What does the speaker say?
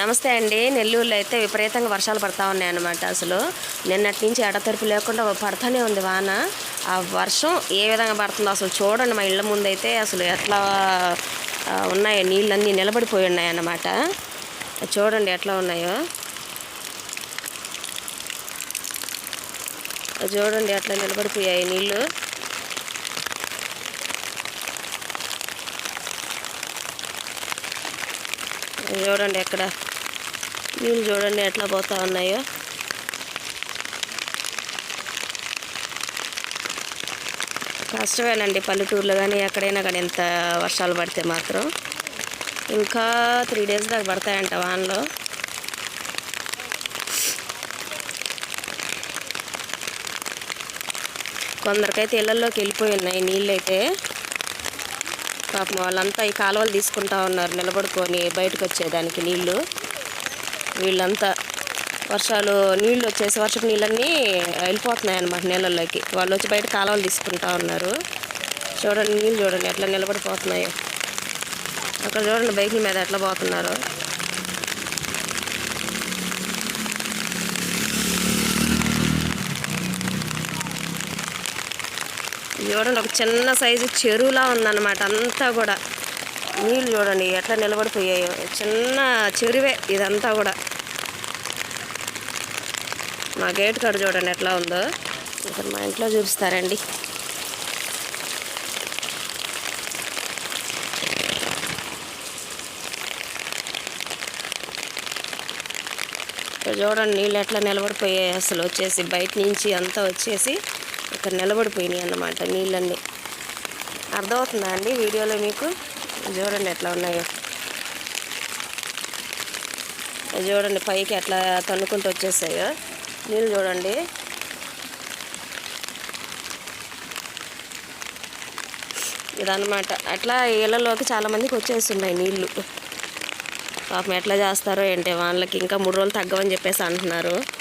నమస్తే అండి. నెల్లూరులో అయితే విపరీతంగా వర్షాలు పడతా ఉన్నాయన్నమాట అసలు. నిన్నటి నుంచి ఎడతెరిపి లేకుండా పడతానే ఉంది వాన. ఆ వర్షం ఏ విధంగా పడుతుందో అసలు చూడండి మా ఇళ్ళ ముందు అయితే అసలు ఎట్లా ఉన్నాయో. నీళ్ళన్నీ నిలబడిపోయి ఉన్నాయన్నమాట. చూడండి ఎట్లా ఉన్నాయో. చూడండి అట్లా నిలబడిపోయాయి నీళ్ళు. చూడండి ఎక్కడ నీళ్ళు చూడండి ఎట్లా పోతా ఉన్నాయో. కష్టమేనండి పల్లెటూరులో కానీ ఎక్కడైనా కానీ ఎంత వర్షాలు పడితే మాత్రం. ఇంకా త్రీ డేస్ దాకా పడతాయంట వానలో. కొందరికైతే ఇళ్ళల్లోకి వెళ్ళిపోయి ఉన్నాయి నీళ్ళు అయితే పాపం వాళ్ళంతా ఈ కాలువలు తీసుకుంటా ఉన్నారు నిలబడుకొని బయటకు వచ్చేదానికి నీళ్ళు. వీళ్ళంతా వర్షాలు నీళ్ళు వచ్చేసి వర్షపు నీళ్ళన్నీ వెళ్ళిపోతున్నాయి అన్నమాట నీళ్ళల్లోకి వాళ్ళు వచ్చి బయట కాలువలు తీసుకుంటా ఉన్నారు. చూడండి నీళ్ళు చూడండి ఎట్లా నిలబడిపోతున్నాయి. అక్కడ చూడండి బైకుల మీద ఎట్లా పోతున్నారు. చూడండి ఒక చిన్న సైజు చెరువులా ఉందన్నమాట అంతా కూడా. నీళ్ళు చూడండి ఎట్లా నిలబడిపోయాయో. చిన్న చెరువే ఇదంతా కూడా. మా గేట్ కాడ చూడండి ఎట్లా ఉందో. ఇక్కడ మా ఇంట్లో చూపిస్తారండి. ఇక్కడ చూడండి నీళ్ళు ఎట్లా నిలబడిపోయాయి అసలు వచ్చేసి బయట నుంచి అంతా వచ్చేసి ఇక్కడ నిలబడిపోయినాయి అన్నమాట నీళ్ళన్నీ. అర్థమవుతుందా అండి వీడియోలో మీకు? చూడండి ఎట్లా ఉన్నాయో. చూడండి పైకి ఎట్లా తన్నుకుంటూ వచ్చేసాయో. నీళ్ళు చూడండి. ఇదన్నమాట. అట్లా ఇళ్ళలోకి చాలామందికి వచ్చేస్తున్నాయి నీళ్ళు. పాపం ఎట్లా చేస్తారో ఏంటి వాళ్ళకి ఇంకా మూడు రోజులు తగ్గవని చెప్పేసి అంటున్నారు.